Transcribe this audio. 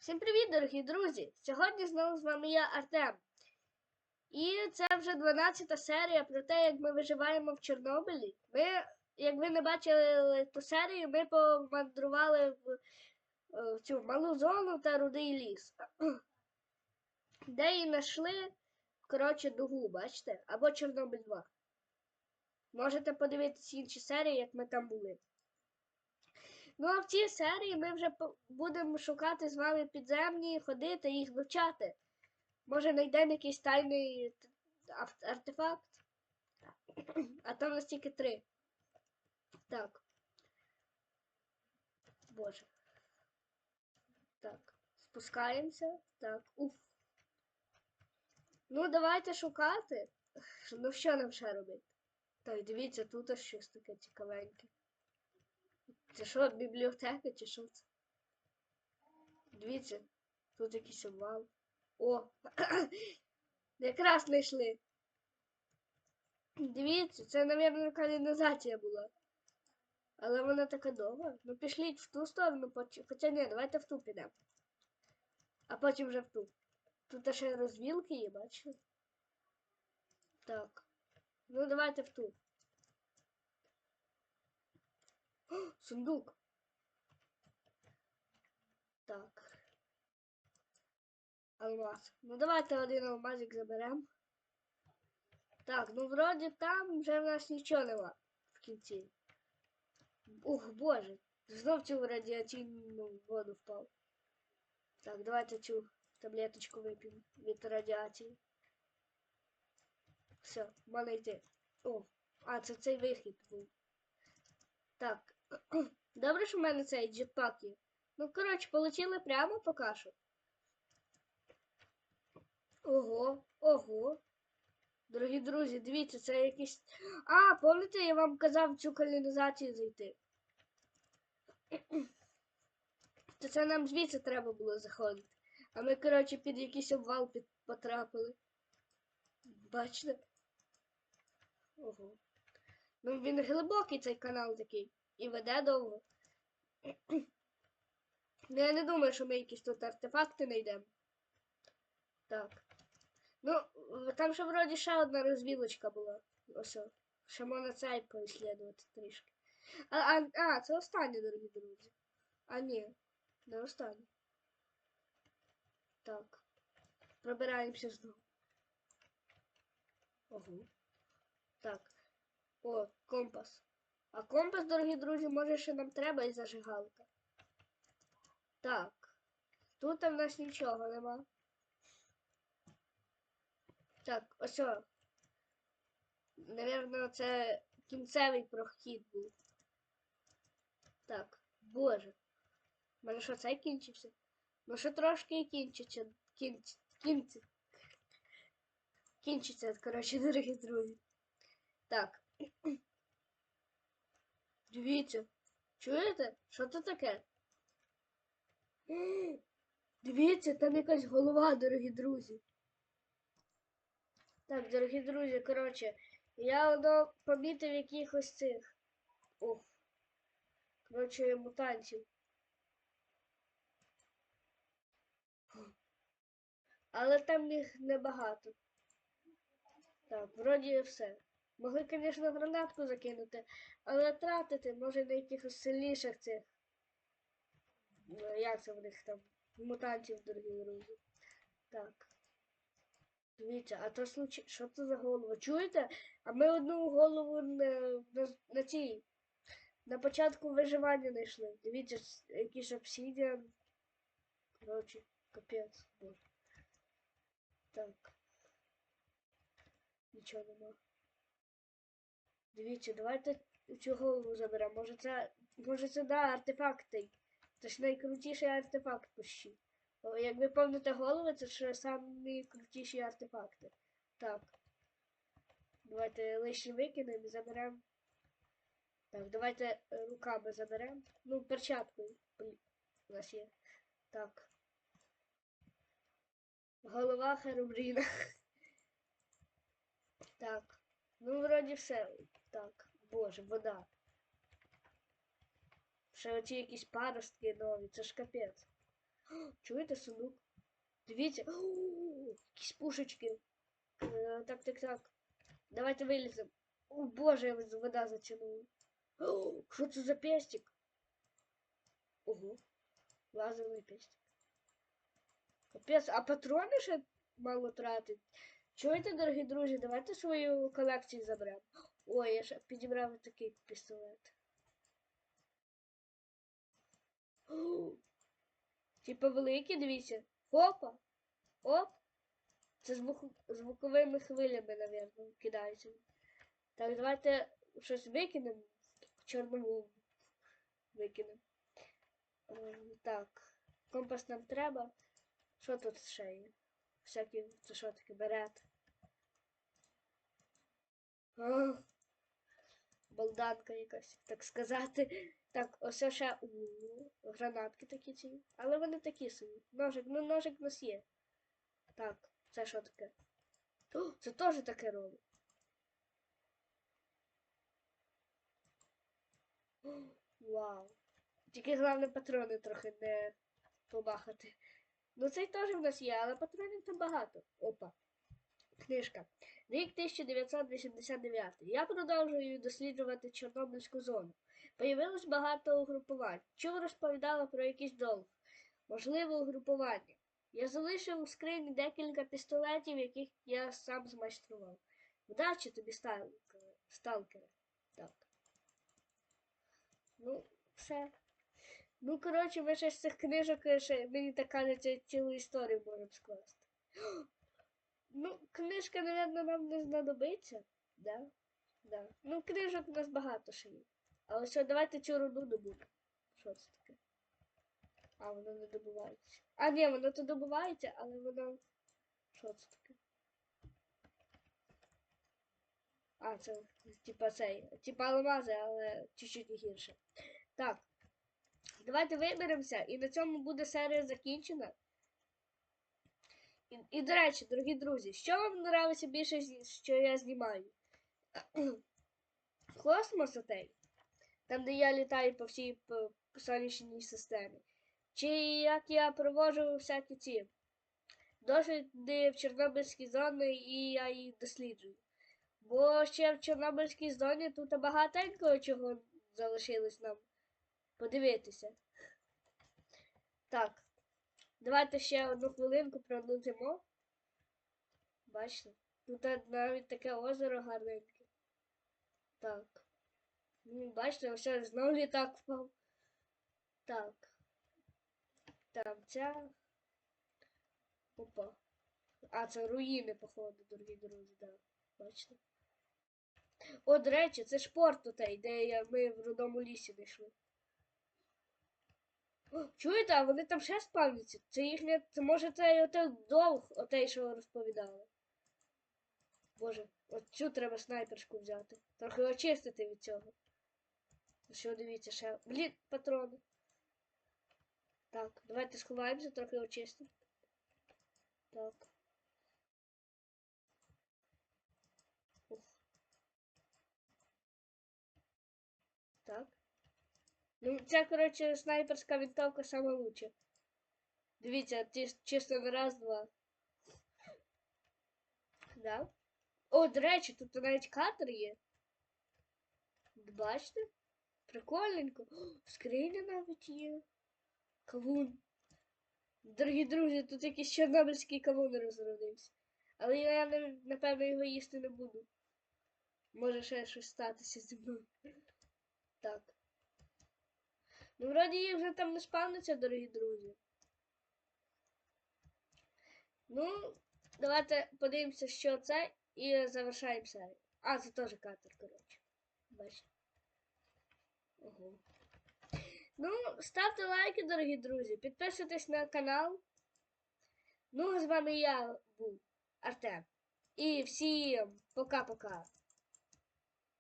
Всім привіт, дорогі друзі! Сьогодні знову з вами я Артем. І це вже 12 серія про те, як ми виживаємо в Чорнобилі. Ми, як ви не бачили ту серію, ми помандрували в, е, в цю малу зону та рудий ліс. Де і знайшли, коротше, дугу, бачите? Або Чорнобиль 2. Можете подивитися інші серії, як ми там були. Ну, а в цій серії ми вже будемо шукати з вами підземні, ходити, їх вивчати. Може, знайдемо якийсь тайний артефакт. А там нас тільки три. Так. Боже. Так. Спускаємося. Так. Уф. Ну, давайте шукати. Ну, що нам ще робити? Так, дивіться, тут ось щось таке цікавеньке. Це що, бібліотека чи що це? Дивіться, тут якийсь обвал. О! Якраз знайшли. Дивіться, це, мабуть, каналізація була. Але вона така довга. Ну пішліть в ту сторону, хоча ні, давайте в ту підемо. А потім вже в ту. Тут ще розвілки є, бачите? Так. Ну давайте в ту. О, сундук. Так. Алмаз. Ну давайте один алмазик заберемо. Так, ну вроді там вже в нас нічого нема в кінці. Ух, боже. Знов цю радіаційну воду впав. Так, давайте цю таблеточку вип'ємо від радіації. Все, можна йти. О, а, це цей вихід був. Так. Добре, що в мене цей джетпак є. Ну, коротше, полетіли прямо поки що. Ого, ого. Дорогі друзі, дивіться, це якийсь. А, пам'ятаєте, я вам казав цю каналізацію зайти. То це нам звідси треба було заходити. А ми, коротше, під якийсь обвал під... потрапили. Бачите? Ого. Ну він глибокий цей канал такий. І веде довго. Ну, я не думаю, що ми якісь тут артефакти знайдемо. Так. Ну, там ще вроді ще одна розвілочка була. Ось. Ще можна цей поіслідувати трішки. А, а, а, це останнє, дорогі друзі. А ні, не останнє. Так. Пробираємося знову. Ого. О, компас. А компас, дорогі друзі, може ще нам треба і зажигалка. Так. Тут в нас нічого нема. Так, ось. о. Наверно, це кінцевий прохід був. Так, боже. У мене що цей кінчився? Ну ще трошки і кінчиться. Кінч... Кінці. Кінчиться, коротше, дорогі друзі. Так. Дивіться. Чуєте? Що це таке? Дивіться, там якась голова, дорогі друзі. Так, дорогі друзі, коротше, я воно помітив якихось цих. Ух. Коротше, мутантів. Але там їх небагато. Так, вроді все. Могли, звісно, гранатку закинути, але тратити може на якихось сильніших цих. Ну, як це в них там? Мутантів, дорогі друзі. Так. Дивіться, а то случай, що це за голова? Чуєте? А ми одну голову на, на, на цій. На початку виживання знайшли. Дивіться, якийсь обсидіан. Коротше, капець. Так. Нічого нема. Дивіться, давайте голову заберемо. Може це. Може це да, артефакти. Це ж найкрутіший артефакт. О, Як ви пам'ятаєте голови, це ж самі крутіші артефакти. Так. Давайте лишні викинемо і заберемо. Так, давайте е, руками заберемо. Ну, перчаткою. блін, У нас є. Так. Голова Херобріна. Ну, вроді все. Так. Боже, вода. Ще оці якісь паростки нові, це ж капець. Чуєте сундук? Дивіться. О, якісь пушечки. Е, Так, так, так. Давайте виліземо. О, боже, вода затягнула. О, що це за пестик? Ого. Лазерний пестик. Капець, а патрони ще мало тратить. Чуєте, дорогі друзі, давайте свою колекцію заберемо. Ой, я ще підібрав такий пістолет. Типа великі, дивіться. Хопа. Оп. Це звук... звуковими хвилями, напевно, кидаються. Так, давайте щось викинемо. Чорнову викинемо. Ем, Так. Компас нам треба. Що тут ще є? Всякі, це що таке, берет. А, Балданка якась, так сказати. Так, ось ще гранатки такі ці. Але вони такі собі. Ножик, ну ножик у нас є. Так, це що таке? О, це теж таке робить. Вау. Тільки головне патрони трохи не побахати. Ну цей теж в нас є, але патронів там багато. Опа. Книжка. Рік 1989. Я продовжую досліджувати Чорнобильську зону. Появилось багато угрупувань. Чув розповідала про якийсь долг. Можливе угрупування. Я залишив у скрині декілька пістолетів, яких я сам змайстрував. Вдачі тобі, сталкере. Так. Ну, все. Ну, коротше, ми ще з цих книжок ще, мені так кажеться, цілу історію можемо скласти. Ну, книжка, напевно, нам не знадобиться. Да? Да. Ну, книжок у нас багато ще є. Але все, давайте цю руду добудемо. Що це таке? А, воно не добувається. А, ні, воно то добувається, але воно. Що це таке? А, це типа цей. Типа алмази, але чуть-чуть гірше. Так. Давайте виберемося, і на цьому буде серія закінчена. І, і до речі, дорогі друзі, що вам подобається більше, що я знімаю? Космос отей, там, де я літаю по всій п- сонячній системі. Чи як я проводжу всякі ці досліди в Чорнобильській зоні і я їх досліджую. Бо ще в Чорнобильській зоні тут багатенько чого залишилось нам подивитися. Так. Давайте ще одну хвилинку продовжимо. Бачите? Тут навіть таке озеро гарненьке. Так. Ну, бачите, ось знову літак впав. Так. Там ця. Опа. А, це руїни, походу, дорогі друзі, так. Бачите? О, до речі, це ж порт отей, де ми в родому лісі знайшли. Чуєте, а вони там ще спавняться? Це їхня. Це може це оте довг, оте, що розповідали. Боже, от цю треба снайперську взяти. Трохи очистити від цього. Що дивіться, ще. Блін, патрони. Так, давайте сховаємося, трохи очистимо. Так. Ух. Так. Ну, ця, коротше, снайперська винтовка сама лучша. Дивіться, чисто на раз, два. Да. О, до речі, тут навіть катер є. Бачите? Прикольненько. Скриня навіть є. Кавун. Дорогі друзі, тут якийсь чорнобильський кавун розродився. Але я, напевно, його їсти не буду. Може ще щось статися зі мною. Так. Ну, вроді їх вже там не спавниться, дорогі друзі. Ну, давайте подивимося, що це, і завершаємо серію. А, це теж катер, коротше. Бачите. Ого. Ну, ставте лайки, дорогі друзі, підписуйтесь на канал. Ну, а з вами я був Артем. І всім пока-пока.